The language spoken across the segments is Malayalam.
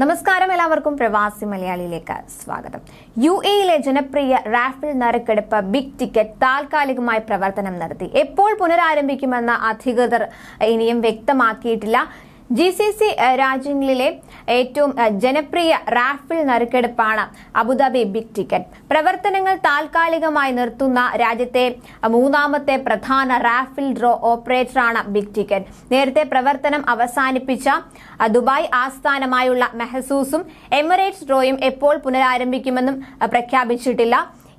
നമസ്കാരം എല്ലാവർക്കും പ്രവാസി മലയാളിയിലേക്ക് സ്വാഗതം. യു എയിലെ ജനപ്രിയ റാഫിൽ നറുക്കെടുപ്പ് ബിഗ് ടിക്കറ്റ് താൽക്കാലികമായി പ്രവർത്തനം നടത്തി. എപ്പോൾ പുനരാരംഭിക്കുമെന്ന് അധികൃതർ ഇനിയും വ്യക്തമാക്കിയിട്ടില്ല. ജി സി സി രാജ്യങ്ങളിലെ ഏറ്റവും ജനപ്രിയ റാഫിൽ നറുക്കെടുപ്പാണ് അബുദാബി ബിഗ് ടിക്കറ്റ്. പ്രവർത്തനങ്ങൾ താൽക്കാലികമായി നിർത്തുന്ന രാജ്യത്തെ മൂന്നാമത്തെ പ്രധാന റാഫിൽ ഡ്രോ ഓപ്പറേറ്ററാണ് ബിഗ് ടിക്കറ്റ്. നേരത്തെ പ്രവർത്തനം അവസാനിപ്പിച്ച ദുബായ് ആസ്ഥാനമായുള്ള മെഹസൂസും എമിറേറ്റ്സ് ഡ്രോയും എപ്പോൾ പുനരാരംഭിക്കുമെന്നും പ്രഖ്യാപിച്ചിട്ടില്ല.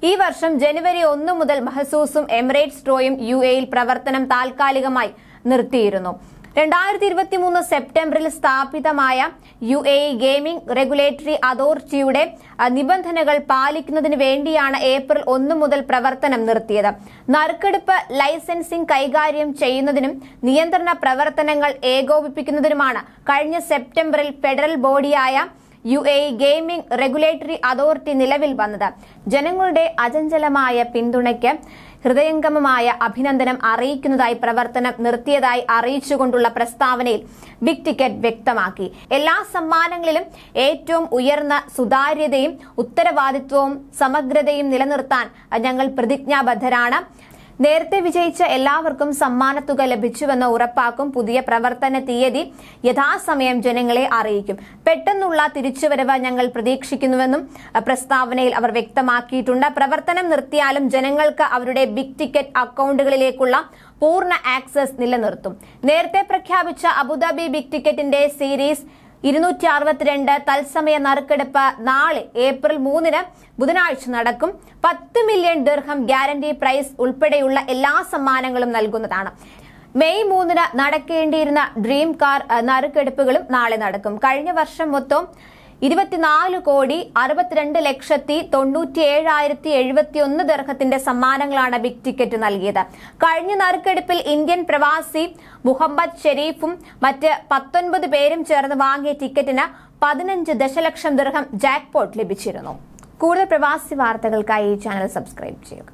ഈ വർഷം ജനുവരി ഒന്ന് മുതൽ മെഹസൂസും എമിറേറ്റ്സ് ഡ്രോയും യു എയിൽ പ്രവർത്തനം താൽക്കാലികമായി നിർത്തിയിരുന്നു. രണ്ടായിരത്തി ഇരുപത്തി മൂന്ന് സെപ്റ്റംബറിൽ സ്ഥാപിതമായ യു എ ഗെയിമിംഗ് റെഗുലേറ്ററി അതോറിറ്റിയുടെ നിബന്ധനകൾ പാലിക്കുന്നതിന് വേണ്ടിയാണ് ഏപ്രിൽ ഒന്ന് മുതൽ പ്രവർത്തനം നിർത്തിയത്. നറുക്കെടുപ്പ് ലൈസൻസിംഗ് കൈകാര്യം ചെയ്യുന്നതിനും നിയന്ത്രണ പ്രവർത്തനങ്ങൾ ഏകോപിപ്പിക്കുന്നതിനുമാണ് കഴിഞ്ഞ സെപ്റ്റംബറിൽ federal ബോഡിയായ U A gaming regulatory authority നിലവിൽ വന്നത്. ജനങ്ങളുടെ അചഞ്ചലമായ പിന്തുണയ്ക്ക് ഹൃദയംഗമമായ അഭിനന്ദനം അറിയിക്കുന്നതായി പ്രവർത്തനം നിർത്തിയതായി അറിയിച്ചുകൊണ്ടുള്ള പ്രസ്താവനയിൽ ബിഗ് ടിക്കറ്റ് വ്യക്തമാക്കി. എല്ലാ സമ്മാനങ്ങളിലും ഏറ്റവും ഉയർന്ന സുതാര്യതയും ഉത്തരവാദിത്വവും സമഗ്രതയും നിലനിർത്താൻ ഞങ്ങൾ പ്രതിജ്ഞാബദ്ധരാണ്. നേരത്തെ വിജയിച്ച എല്ലാവർക്കും സമ്മാനത്തുക ലഭിച്ചുവെന്ന് ഉറപ്പാക്കും പുതിയ പ്രവർത്തന തീയതി യഥാസമയം ജനങ്ങളെ അറിയിക്കും. പെട്ടെന്നുള്ള തിരിച്ചുവരവ് ഞങ്ങൾ പ്രതീക്ഷിക്കുന്നുവെന്നും പ്രസ്താവനയിൽ അവർ വ്യക്തമാക്കിയിട്ടുണ്ട്. പ്രവർത്തനം നിർത്തിയാലും ജനങ്ങൾക്ക് അവരുടെ ബിഗ് ടിക്കറ്റ് അക്കൗണ്ടുകളിലേക്കുള്ള പൂർണ ആക്സസ് നിലനിർത്തും. നേരത്തെ പ്രഖ്യാപിച്ച അബുദാബി ബിഗ് ടിക്കറ്റിന്റെ സീരീസ് ഇരുന്നൂറ്റി അറുപത്തിരണ്ട് തത്സമയ നറുക്കെടുപ്പ് നാളെ ഏപ്രിൽ മൂന്നിന് ബുധനാഴ്ച നടക്കും. പത്ത് മില്യൺ ദിർഹം ഗ്യാരണ്ടി പ്രൈസ് ഉൾപ്പെടെയുള്ള എല്ലാ സമ്മാനങ്ങളും നൽകുന്നതാണ്. മെയ് മൂന്നിന് നടക്കേണ്ടിയിരുന്ന ഡ്രീം കാർ നറുക്കെടുപ്പുകളും നാളെ നടക്കും. കഴിഞ്ഞ വർഷം മൊത്തം ഇരുപത്തിനാല് കോടി അറുപത്തിരണ്ട് ലക്ഷത്തി തൊണ്ണൂറ്റി ഏഴായിരത്തി എഴുപത്തി ഒന്ന് ദർഹത്തിന്റെ സമ്മാനങ്ങളാണ് ബിഗ് ടിക്കറ്റ് നൽകിയത്. കഴിഞ്ഞ നറുക്കെടുപ്പിൽ ഇന്ത്യൻ പ്രവാസി മുഹമ്മദ് ഷെരീഫും മറ്റ് പത്തൊൻപത് പേരും ചേർന്ന് വാങ്ങിയ ടിക്കറ്റിന് പതിനഞ്ച് ദശലക്ഷം ദർഹം ജാക്ക്പോട്ട് ലഭിച്ചിരുന്നു. കൂടുതൽ പ്രവാസി വാർത്തകൾക്കായി ഈ ചാനൽ സബ്സ്ക്രൈബ് ചെയ്യുക.